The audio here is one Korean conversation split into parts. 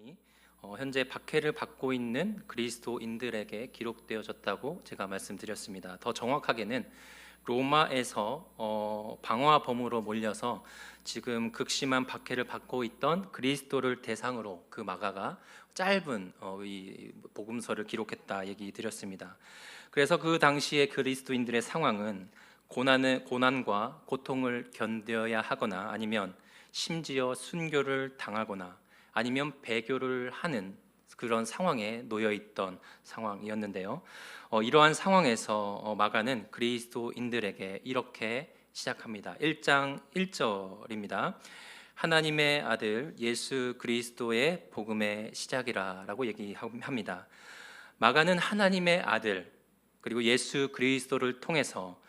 복음이 어, 현재 박해를 받고 있는 그리스도인들에게 기록되어졌다고 제가 말씀드렸습니다. 더 정확하게는 로마에서 어, 방화범으로 몰려서 지금 극심한 박해를 받고 있던 그리스도를 대상으로 그 마가가 짧은 어, 이 복음서를 기록했다 얘기 드렸습니다. 그래서 그 당시에 그리스도인들의 상황은 고난의 고난과 고통을 견뎌야 하거나 아니면 심지어 순교를 당하거나 아니면 배교를 하는 그런 상황에 놓여 있던 상황이었는데요. 어, 이러한 상황에서 어, 마가는 그리스도인들에게 이렇게 시작합니다. 1장 1절입니다. 하나님의 아들 예수 그리스도의 복음의 시작이라라고 얘기합니다. 마가는 하나님의 아들 그리고 예수 그리스도를 통해서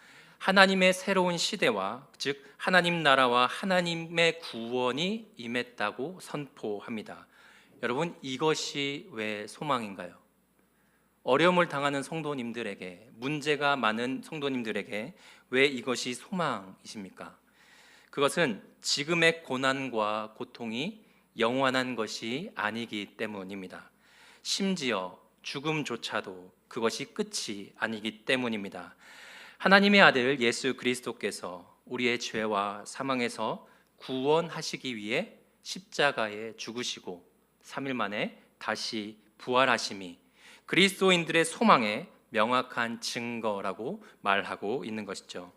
하나님의 새로운 시대와 즉 하나님 나라와 하나님의 구원이 임했다고 선포합니다. 여러분 이것이 왜 소망인가요? 어려움을 당하는 성도님들에게 문제가 많은 성도님들에게 왜 이것이 소망이십니까? 그것은 지금의 고난과 고통이 영원한 것이 아니기 때문입니다. 심지어 죽음조차도 그것이 끝이 아니기 때문입니다. 하나님의 아들 예수 그리스도께서 우리의 죄와 사망에서 구원하시기 위해 십자가에 죽으시고 3일 만에 다시 부활하심이 그리스도인들의 소망의 명확한 증거라고 말하고 있는 것이죠.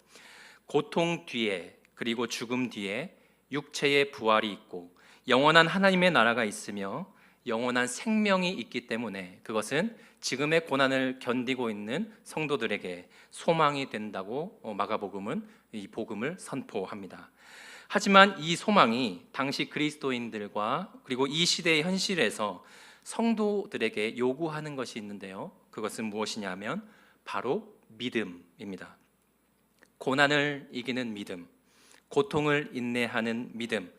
고통 뒤에 그리고 죽음 뒤에 육체의 부활이 있고 영원한 하나님의 나라가 있으며 영원한 생명이 있기 때문에 그것은 지금의 고난을 견디고 있는 성도들에게 소망이 된다고 어, 마가복음은 이 복음을 선포합니다. 하지만 이 소망이 당시 그리스도인들과 그리고 이 시대의 현실에서 성도들에게 요구하는 것이 있는데요. 그것은 무엇이냐면 바로 믿음입니다. 고난을 이기는 믿음, 고통을 인내하는 믿음,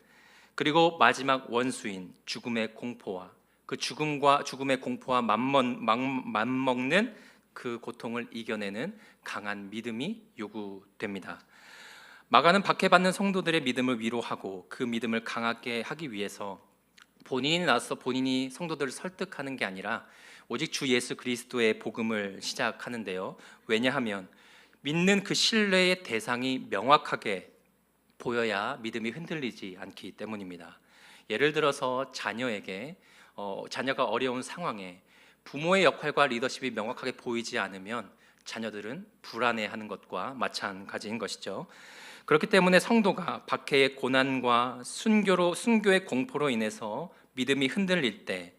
그리고 마지막 원수인 죽음의 공포와 그 죽음과 죽음의 공포와 맞먹, 맞먹는 그 고통을 이겨내는 강한 믿음이 요구됩니다. 마가는 박해받는 성도들의 믿음을 위로하고 그 믿음을 강하게 하기 위해서 본인이 나서 본인이 성도들을 설득하는 게 아니라 오직 주 예수 그리스도의 복음을 시작하는데요. 왜냐하면 믿는 그 신뢰의 대상이 명확하게 보여야 믿음이 흔들리지 않기 때문입니다. 예를 들어서 자녀에게 어, 자녀가 어려운 상황에 부모의 역할과 리더십이 명확하게 보이지 않으면 자녀들은 불안해하는 것과 마찬가지인 것이죠. 그렇기 때문에 성도가 박해의 고난과 순교로 순교의 공포로 인해서 믿음이 흔들릴 때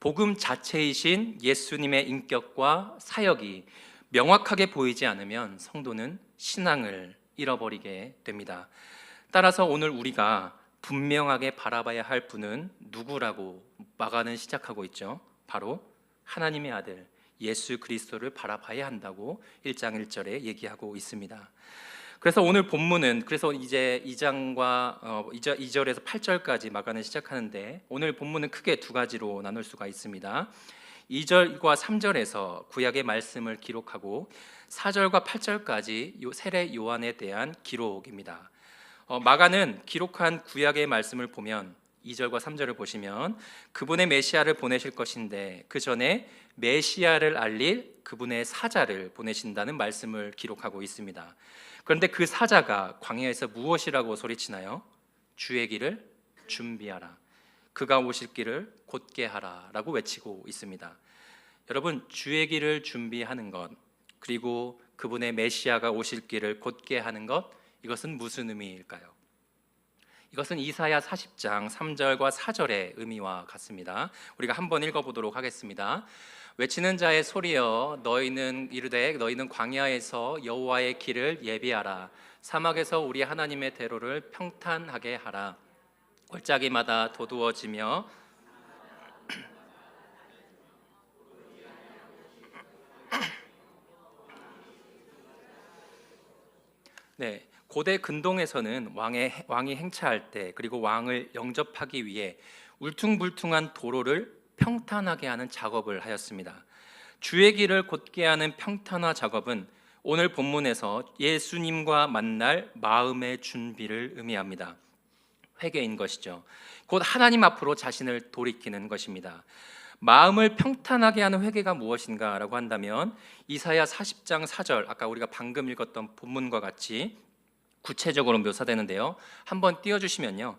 복음 자체이신 예수님의 인격과 사역이 명확하게 보이지 않으면 성도는 신앙을 잃어버리게 됩니다. 따라서 오늘 우리가 분명하게 바라봐야 할 분은 누구라고 마가는 시작하고 있죠. 바로 하나님의 아들 예수 그리스도를 바라봐야 한다고 1장 1절에 얘기하고 있습니다. 그래서 오늘 본문은 그래서 이제 2장과 어, 2절에서 8절까지 마가는 시작하는데 오늘 본문은 크게 두 가지로 나눌 수가 있습니다. 2절과 3절에서 구약의 말씀을 기록하고 4절과 8절까지 세례 요한에 대한 기록입니다. 어, 마가는 기록한 구약의 말씀을 보면 2절과 3절을 보시면 그분의 메시아를 보내실 것인데 그 전에 메시아를 알릴 그분의 사자를 보내신다는 말씀을 기록하고 있습니다. 그런데 그 사자가 광야에서 무엇이라고 소리치나요? 주의 길을 준비하라. 그가 오실 길을 곧게 하라라고 외치고 있습니다. 여러분 주의 길을 준비하는 것 그리고 그분의 메시아가 오실 길을 곧게 하는 것 이것은 무슨 의미일까요? 이것은 이사야 40장 3절과 4절의 의미와 같습니다. 우리가 한번 읽어 보도록 하겠습니다. 외치는 자의 소리여 너희는 이르되 너희는 광야에서 여호와의 길을 예비하라 사막에서 우리 하나님의 대로를 평탄하게 하라 골짜기마다 도두어지며 네, 고대 근동에서는 왕의 왕이 행차할 때 그리고 왕을 영접하기 위해 울퉁불퉁한 도로를 평탄하게 하는 작업을 하였습니다. 주의 길을 곧게 하는 평탄화 작업은 오늘 본문에서 예수님과 만날 마음의 준비를 의미합니다. 회개인 것이죠. 곧 하나님 앞으로 자신을 돌이키는 것입니다. 마음을 평탄하게 하는 회개가 무엇인가라고 한다면 이사야 40장 4절 아까 우리가 방금 읽었던 본문과 같이 구체적으로 묘사되는데요. 한번 띄워 주시면요.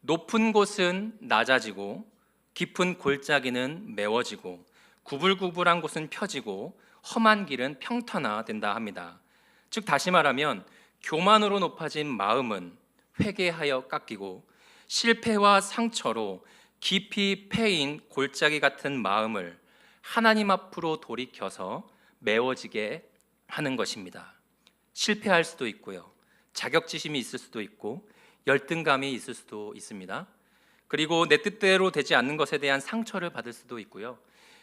높은 곳은 낮아지고 깊은 골짜기는 메워지고 구불구불한 곳은 펴지고 험한 길은 평탄화된다 합니다. 즉 다시 말하면 교만으로 높아진 마음은 회개하여 깎이고 실패와 상처로 깊이 패인 골짜기 같은 마음을 하나님 앞으로 돌이켜서 메워지게 하는 것입니다. 실패할 수도 있고요. 자격지심이 있을 수도 있고 열등감이 있을 수도 있습니다. 그리고 내 뜻대로 되지 않는 것에 대한 상처를 받을 수도 있고요.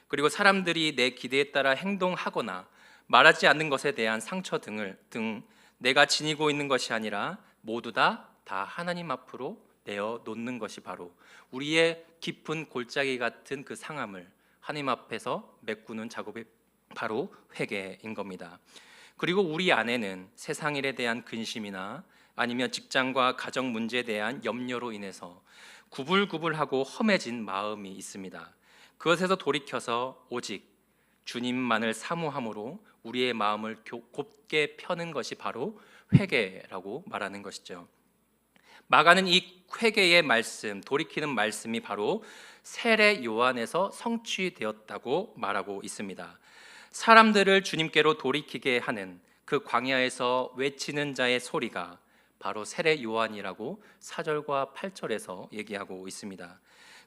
그리고 사람들이 내 기대에 따라 행동하거나 말하지 않는 것에 대한 상처 등을 등 내가 지니고 있는 것이 아니라 모두 다 다 하나님 앞으로 내어 놓는 것이 바로 우리의 깊은 골짜기 같은 그 상함을 하나님 앞에서 메꾸는 작업이 바로 회개인 겁니다. 그리고 우리 안에는 세상 일에 대한 근심이나 아니면 직장과 가정 문제에 대한 염려로 인해서 구불구불하고 험해진 마음이 있습니다. 그것에서 돌이켜서 오직 주님만을 사모함으로 우리의 마음을 교- 곱게 펴는 것이 바로 회개라고 말하는 것이죠. 마가는 이 회개의 말씀, 돌이키는 말씀이 바로 세례 요한에서 성취되었다고 말하고 있습니다. 사람들을 주님께로 돌이키게 하는 그 광야에서 외치는 자의 소리가 바로 세례 요한이라고 4절과 8절에서 얘기하고 있습니다.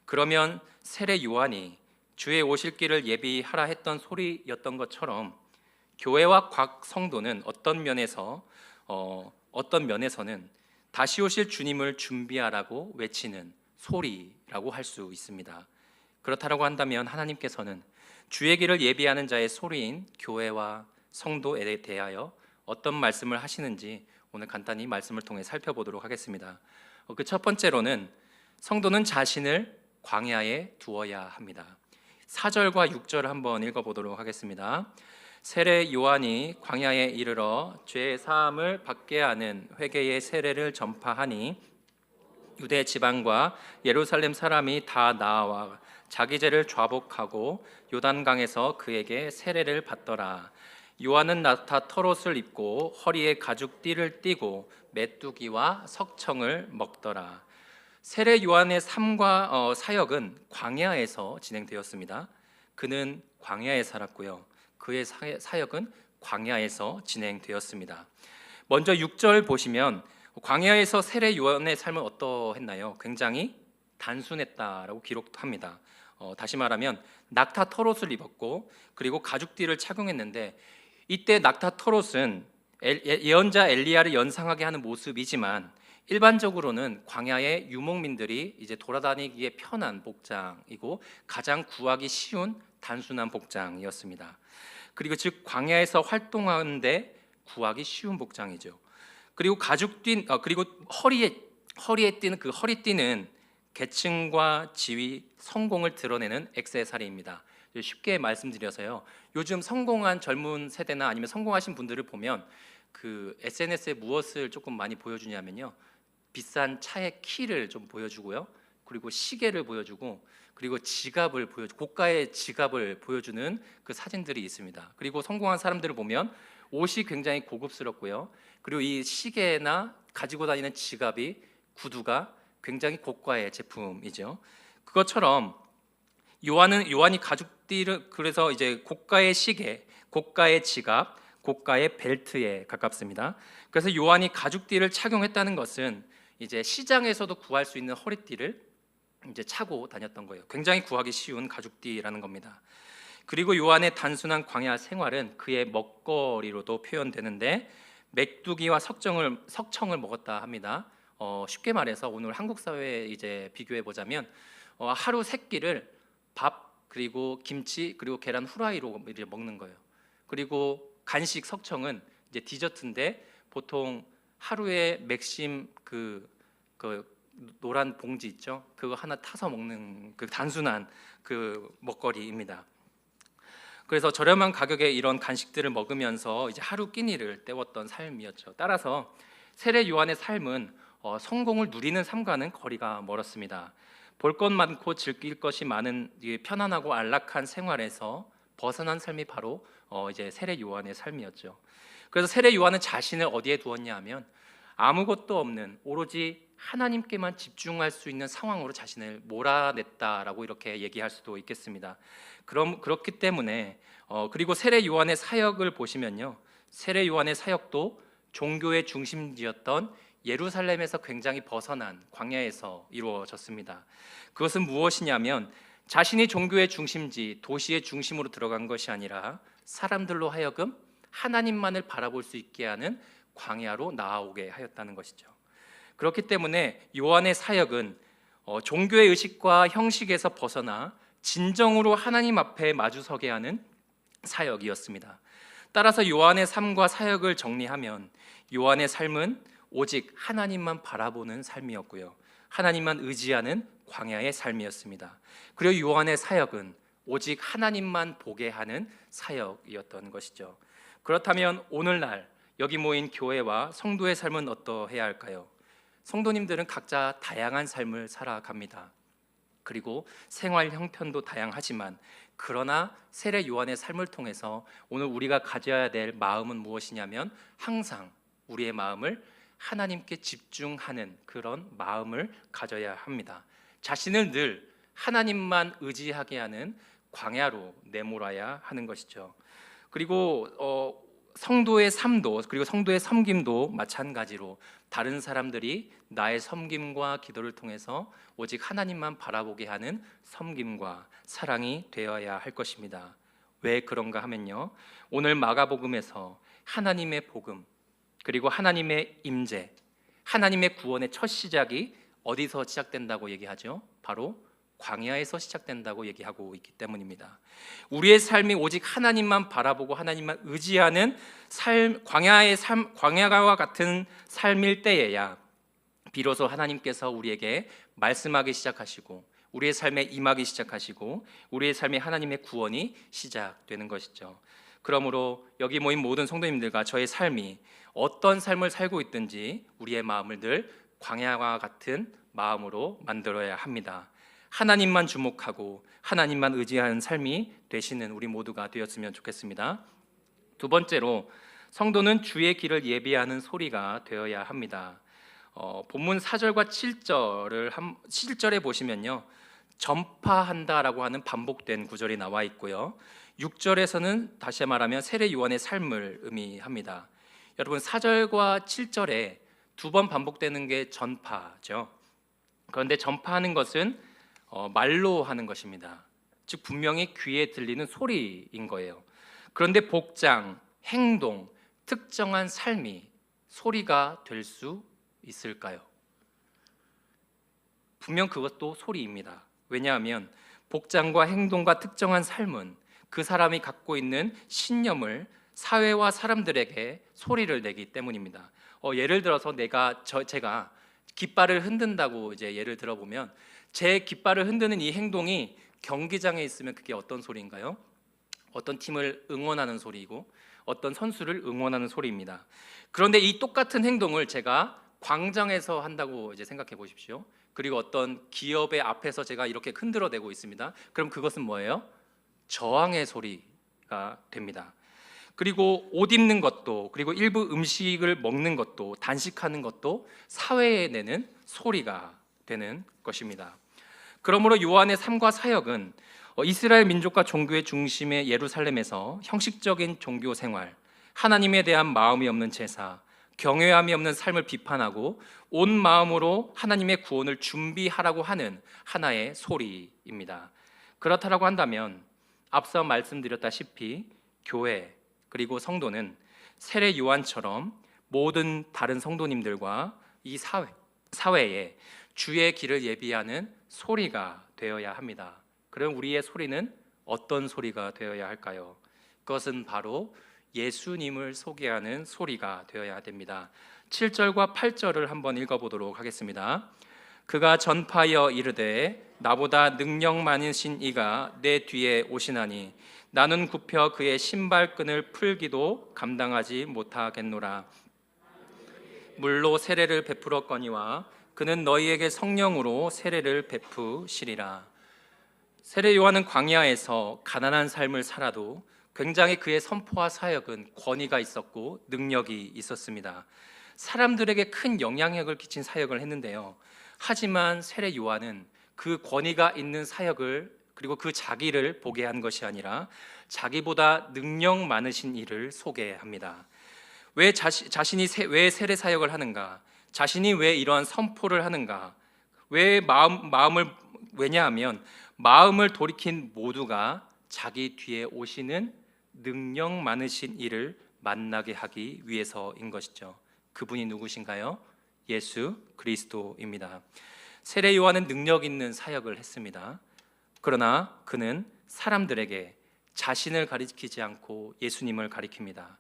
그러면 세례 요한이 주의 오실 길을 예비하라 했던 소리였던 것처럼 교회와 각 성도는 어떤 면에서 어, 어떤 면에서는 다시 오실 주님을 준비하라고 외치는 소리라고 할 수 있습니다. 그렇다라고 한다면 하나님께서는 주의 길을 예비하는 자의 소리인 교회와 성도에 대하여 어떤 말씀을 하시는지 오늘 간단히 말씀을 통해 살펴보도록 하겠습니다. 그 첫 번째로는 성도는 자신을 광야에 두어야 합니다. 4절과 6절 한번 읽어보도록 하겠습니다. 세례 요한이 광야에 이르러 죄 사함을 받게 하는 회개의 세례를 전파하니 유대 지방과 예루살렘 사람이 다 나와 자기 죄를 좌복하고 요단강에서 그에게 세례를 받더라. 요한은 나타 털옷을 입고 허리에 가죽띠를 띠고 메뚜기와 석청을 먹더라. 세례 요한의 삶과 어, 사역은 광야에서 진행되었습니다. 그는 광야에 살았고요. 그의 사- 사역은 광야에서 진행되었습니다. 먼저 6절 보시면 광야에서 세례 요한의 삶은 어떠했나요? 굉장히 단순했다라고 기록합니다. 어, 다시 말하면 낙타 털옷을 입었고 그리고 가죽띠를 착용했는데 이때 낙타 털옷은 엘- 예- 예언자 엘리야를 연상하게 하는 모습이지만 일반적으로는 광야의 유목민들이 이제 돌아다니기에 편한 복장이고 가장 구하기 쉬운 단순한 복장이었습니다. 그리고 즉 광야에서 활동하는데 구하기 쉬운 복장이죠. 그리고 가죽 띠 어, 그리고 허리에 허리에 띠는 그 허리띠는 계층과 지위, 성공을 드러내는 액세서리입니다. 쉽게 말씀드려서요. 요즘 성공한 젊은 세대나 아니면 성공하신 분들을 보면 그 SNS에 무엇을 조금 많이 보여주냐면요. 비싼 차의 키를 좀 보여주고요. 그리고 시계를 보여주고 그리고 지갑을 보여 고가의 지갑을 보여주는 그 사진들이 있습니다. 그리고 성공한 사람들을 보면 옷이 굉장히 고급스럽고요. 그리고 이 시계나 가지고 다니는 지갑이 구두가 굉장히 고가의 제품이죠. 그것처럼 요한은 요한이 가죽띠를 그래서 이제 고가의 시계, 고가의 지갑, 고가의 벨트에 가깝습니다. 그래서 요한이 가죽띠를 착용했다는 것은 이제 시장에서도 구할 수 있는 허리띠를 이제 차고 다녔던 거예요. 굉장히 구하기 쉬운 가죽띠라는 겁니다. 그리고 요한의 단순한 광야 생활은 그의 먹거리로도 표현되는데 맥두기와 석정을 석청을 먹었다 합니다. 어, 쉽게 말해서 오늘 한국 사회에 이제 비교해 보자면 어, 하루 세 끼를 밥 그리고 김치 그리고 계란 후라이로 먹는 거예요. 그리고 간식 석청은 이제 디저트인데 보통 하루에 맥심 그, 그 노란 봉지 있죠. 그거 하나 타서 먹는 그 단순한 그 먹거리입니다. 그래서 저렴한 가격에 이런 간식들을 먹으면서 이제 하루 끼니를 때웠던 삶이었죠. 따라서 세례 요한의 삶은 어, 성공을 누리는 삶과는 거리가 멀었습니다. 볼 것 많고 즐길 것이 많은 이 편안하고 안락한 생활에서 벗어난 삶이 바로 어, 이제 세례 요한의 삶이었죠. 그래서 세례 요한은 자신을 어디에 두었냐 하면 아무것도 없는 오로지 하나님께만 집중할 수 있는 상황으로 자신을 몰아냈다라고 이렇게 얘기할 수도 있겠습니다. 그럼 그렇기 때문에 어, 그리고 세례 요한의 사역을 보시면요, 세례 요한의 사역도 종교의 중심지였던 예루살렘에서 굉장히 벗어난 광야에서 이루어졌습니다. 그것은 무엇이냐면 자신이 종교의 중심지, 도시의 중심으로 들어간 것이 아니라 사람들로 하여금 하나님만을 바라볼 수 있게 하는 광야로 나아오게 하였다는 것이죠. 그렇기 때문에 요한의 사역은 어, 종교의 의식과 형식에서 벗어나 진정으로 하나님 앞에 마주서게 하는 사역이었습니다. 따라서 요한의 삶과 사역을 정리하면 요한의 삶은 오직 하나님만 바라보는 삶이었고요. 하나님만 의지하는 광야의 삶이었습니다. 그리고 요한의 사역은 오직 하나님만 보게 하는 사역이었던 것이죠. 그렇다면 오늘날 여기 모인 교회와 성도의 삶은 어떠해야 할까요? 성도님들은 각자 다양한 삶을 살아갑니다. 그리고 생활 형편도 다양하지만 그러나 세례 요한의 삶을 통해서 오늘 우리가 가져야 될 마음은 무엇이냐면 항상 우리의 마음을 하나님께 집중하는 그런 마음을 가져야 합니다. 자신을 늘 하나님만 의지하게 하는 광야로 내몰아야 하는 것이죠. 그리고 어, 성도의 삶도 그리고 성도의 섬김도 마찬가지로 다른 사람들이 나의 섬김과 기도를 통해서 오직 하나님만 바라보게 하는 섬김과 사랑이 되어야 할 것입니다. 왜 그런가 하면요. 오늘 마가복음에서 하나님의 복음 그리고 하나님의 임재, 하나님의 구원의 첫 시작이 어디서 시작된다고 얘기하죠? 바로 광야에서 시작된다고 얘기하고 있기 때문입니다. 우리의 삶이 오직 하나님만 바라보고 하나님만 의지하는 삶, 광야의 삶, 광야와 같은 삶일 때에야 비로소 하나님께서 우리에게 말씀하기 시작하시고 우리의 삶에 임하기 시작하시고 우리의 삶에 하나님의 구원이 시작되는 것이죠. 그러므로 여기 모인 모든 성도님들과 저의 삶이 어떤 삶을 살고 있든지 우리의 마음을 늘 광야와 같은 마음으로 만들어야 합니다. 하나님만 주목하고 하나님만 의지하는 삶이 되시는 우리 모두가 되었으면 좋겠습니다. 두 번째로 성도는 주의 길을 예비하는 소리가 되어야 합니다. 어, 본문 4절과 7절을 한, 7절에 보시면요. 전파한다라고 하는 반복된 구절이 나와 있고요. 6절에서는 다시 말하면 세례 요한의 삶을 의미합니다. 여러분 4절과 7절에 두 번 반복되는 게 전파죠. 그런데 전파하는 것은 어, 말로 하는 것입니다. 즉 분명히 귀에 들리는 소리인 거예요. 그런데 복장, 행동, 특정한 삶이 소리가 될 수 있을까요? 분명 그것도 소리입니다. 왜냐하면 복장과 행동과 특정한 삶은 그 사람이 갖고 있는 신념을 사회와 사람들에게 소리를 내기 때문입니다. 어, 예를 들어서 내가 저, 제가 깃발을 흔든다고 이제 예를 들어보면 제 깃발을 흔드는 이 행동이 경기장에 있으면 그게 어떤 소리인가요? 어떤 팀을 응원하는 소리이고 어떤 선수를 응원하는 소리입니다. 그런데 이 똑같은 행동을 제가 광장에서 한다고 이제 생각해 보십시오. 그리고 어떤 기업의 앞에서 제가 이렇게 흔들어대고 있습니다. 그럼 그것은 뭐예요? 저항의 소리가 됩니다. 그리고 옷 입는 것도 그리고 일부 음식을 먹는 것도 단식하는 것도 사회에 내는 소리가 되는 것입니다. 그러므로 요한의 삶과 사역은 어, 이스라엘 민족과 종교의 중심의 예루살렘에서 형식적인 종교 생활, 하나님에 대한 마음이 없는 제사, 경외함이 없는 삶을 비판하고 온 마음으로 하나님의 구원을 준비하라고 하는 하나의 소리입니다. 그렇다라고 한다면 앞서 말씀드렸다시피 교회 그리고 성도는 세례 요한처럼 모든 다른 성도님들과 이 사회 사회에 주의 길을 예비하는 소리가 되어야 합니다. 그럼 우리의 소리는 어떤 소리가 되어야 할까요? 그것은 바로 예수님을 소개하는 소리가 되어야 됩니다. 7절과 8절을 한번 읽어보도록 하겠습니다. 그가 전파하여 이르되 나보다 능력 많으신 이가 내 뒤에 오시나니 나는 굽혀 그의 신발끈을 풀기도 감당하지 못하겠노라. 물로 세례를 베풀었거니와 그는 너희에게 성령으로 세례를 베푸시리라. 세례 요한은 광야에서 가난한 삶을 살아도 굉장히 그의 선포와 사역은 권위가 있었고 능력이 있었습니다. 사람들에게 큰 영향력을 끼친 사역을 했는데요. 하지만 세례 요한은 그 권위가 있는 사역을 그리고 그 자기를 보게 한 것이 아니라 자기보다 능력 많으신 이를 소개합니다. 왜 자시, 자신이 세, 왜 세례 사역을 하는가? 자신이 왜 이러한 선포를 하는가? 왜 마음 마음을 왜냐하면 마음을 돌이킨 모두가 자기 뒤에 오시는 능력 많으신 이를 만나게 하기 위해서인 것이죠. 그분이 누구신가요? 예수 그리스도입니다. 세례 요한은 능력 있는 사역을 했습니다. 그러나 그는 사람들에게 자신을 가리키지 않고 예수님을 가리킵니다.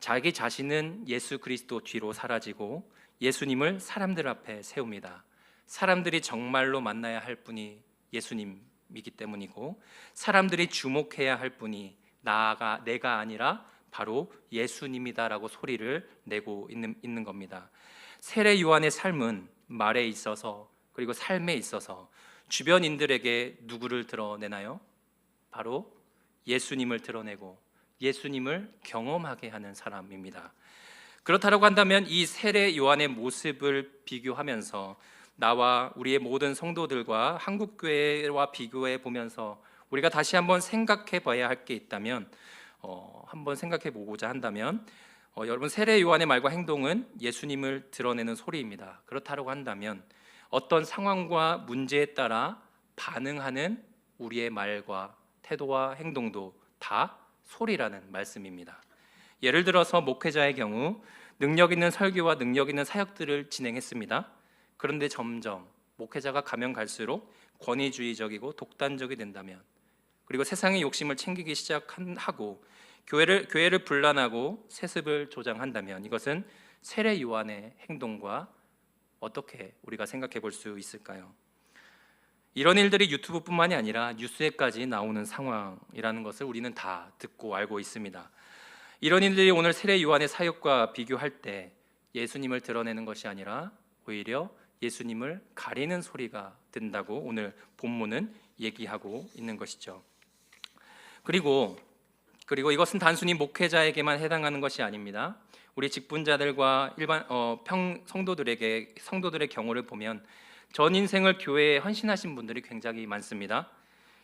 자기 자신은 예수 그리스도 뒤로 사라지고 예수님을 사람들 앞에 세웁니다. 사람들이 정말로 만나야 할 분이 예수님이기 때문이고 사람들이 주목해야 할 분이 나가 내가 아니라 바로 예수님이다라고 소리를 내고 있는 있는 겁니다. 세례 요한의 삶은 말에 있어서 그리고 삶에 있어서 주변인들에게 누구를 드러내나요? 바로 예수님을 드러내고 예수님을 경험하게 하는 사람입니다. 그렇다고 한다면 이 세례 요한의 모습을 비교하면서 나와 우리의 모든 성도들과 한국 교회와 비교해 보면서 우리가 다시 한번 생각해 봐야 할 게 있다면 어, 한번 생각해 보고자 한다면 어, 여러분 세례 요한의 말과 행동은 예수님을 드러내는 소리입니다. 그렇다고 한다면 어떤 상황과 문제에 따라 반응하는 우리의 말과 태도와 행동도 다 소리라는 말씀입니다. 예를 들어서 목회자의 경우 능력 있는 설교와 능력 있는 사역들을 진행했습니다. 그런데 점점 목회자가 가면 갈수록 권위주의적이고 독단적이 된다면 그리고 세상의 욕심을 챙기기 시작하고 교회를 교회를 분란하고 세습을 조장한다면 이것은 세례 요한의 행동과 어떻게 우리가 생각해 볼 수 있을까요? 이런 일들이 유튜브뿐만이 아니라 뉴스에까지 나오는 상황이라는 것을 우리는 다 듣고 알고 있습니다. 이런 일들이 오늘 세례 요한의 사역과 비교할 때 예수님을 드러내는 것이 아니라 오히려 예수님을 가리는 소리가 된다고 오늘 본문은 얘기하고 있는 것이죠. 그리고 그리고 이것은 단순히 목회자에게만 해당하는 것이 아닙니다. 우리 직분자들과 일반 어, 평 성도들에게 성도들의 경우를 보면 전 인생을 교회에 헌신하신 분들이 굉장히 많습니다.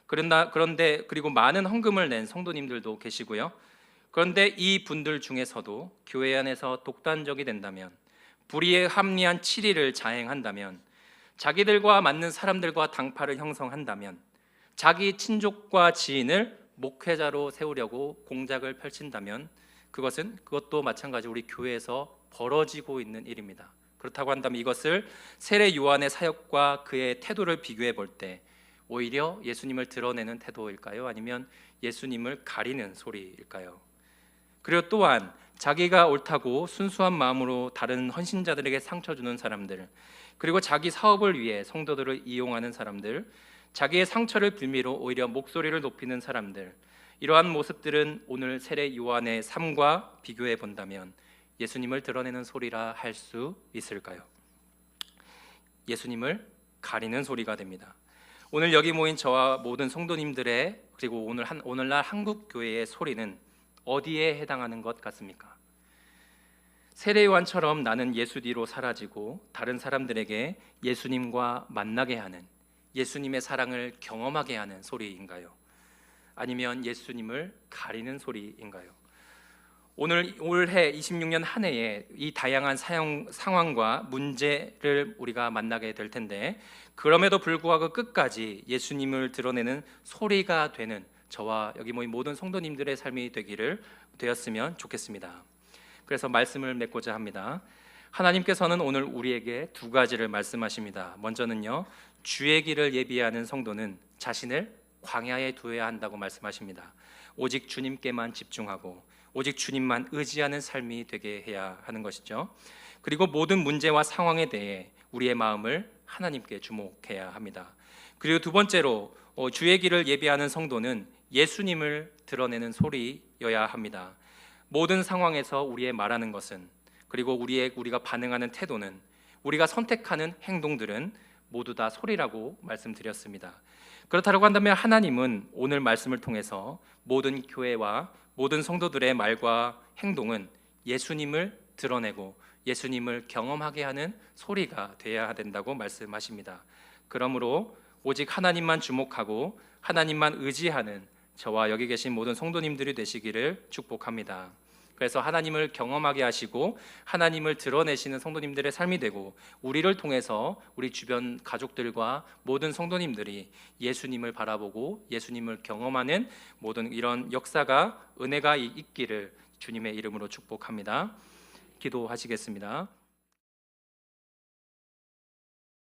그런다 그런데 그리고 많은 헌금을 낸 성도님들도 계시고요. 그런데 이 분들 중에서도 교회 안에서 독단적이 된다면 불의에 합리한 치리를 자행한다면 자기들과 맞는 사람들과 당파를 형성한다면 자기 친족과 지인을 목회자로 세우려고 공작을 펼친다면 그것은 그것도 마찬가지 우리 교회에서 벌어지고 있는 일입니다. 그렇다고 한다면 이것을 세례 요한의 사역과 그의 태도를 비교해 볼 때 오히려 예수님을 드러내는 태도일까요? 아니면 예수님을 가리는 소리일까요? 그리고 또한 자기가 옳다고 순수한 마음으로 다른 헌신자들에게 상처 주는 사람들, 그리고 자기 사업을 위해 성도들을 이용하는 사람들, 자기의 상처를 빌미로 오히려 목소리를 높이는 사람들, 이러한 모습들은 오늘 세례 요한의 삶과 비교해 본다면 예수님을 드러내는 소리라 할 수 있을까요? 예수님을 가리는 소리가 됩니다. 오늘 여기 모인 저와 모든 성도님들의 그리고 오늘 한 오늘날 한국 교회의 소리는 어디에 해당하는 것 같습니까? 세례 요한처럼 나는 예수 뒤로 사라지고 다른 사람들에게 예수님과 만나게 하는 예수님의 사랑을 경험하게 하는 소리인가요? 아니면 예수님을 가리는 소리인가요? 오늘 올해 26년 한 해에 이 다양한 사용, 상황과 문제를 우리가 만나게 될 텐데 그럼에도 불구하고 끝까지 예수님을 드러내는 소리가 되는 저와 여기 모인 모든 성도님들의 삶이 되기를 되었으면 좋겠습니다. 그래서 말씀을 맺고자 합니다. 하나님께서는 오늘 우리에게 두 가지를 말씀하십니다. 먼저는요, 주의 길을 예비하는 성도는 자신을 광야에 두어야 한다고 말씀하십니다. 오직 주님께만 집중하고 오직 주님만 의지하는 삶이 되게 해야 하는 것이죠. 그리고 모든 문제와 상황에 대해 우리의 마음을 하나님께 주목해야 합니다. 그리고 두 번째로 어, 주의 길을 예비하는 성도는 예수님을 드러내는 소리여야 합니다. 모든 상황에서 우리의 말하는 것은 그리고 우리의 우리가 반응하는 태도는 우리가 선택하는 행동들은 모두 다 소리라고 말씀드렸습니다. 그렇다고 한다면 하나님은 오늘 말씀을 통해서 모든 교회와 모든 성도들의 말과 행동은 예수님을 드러내고 예수님을 경험하게 하는 소리가 되어야 된다고 말씀하십니다. 그러므로 오직 하나님만 주목하고 하나님만 의지하는 저와 여기 계신 모든 성도님들이 되시기를 축복합니다. 그래서 하나님을 경험하게 하시고 하나님을 드러내시는 성도님들의 삶이 되고 우리를 통해서 우리 주변 가족들과 모든 성도님들이 예수님을 바라보고 예수님을 경험하는 모든 이런 역사가 은혜가 있기를 주님의 이름으로 축복합니다. 기도하시겠습니다.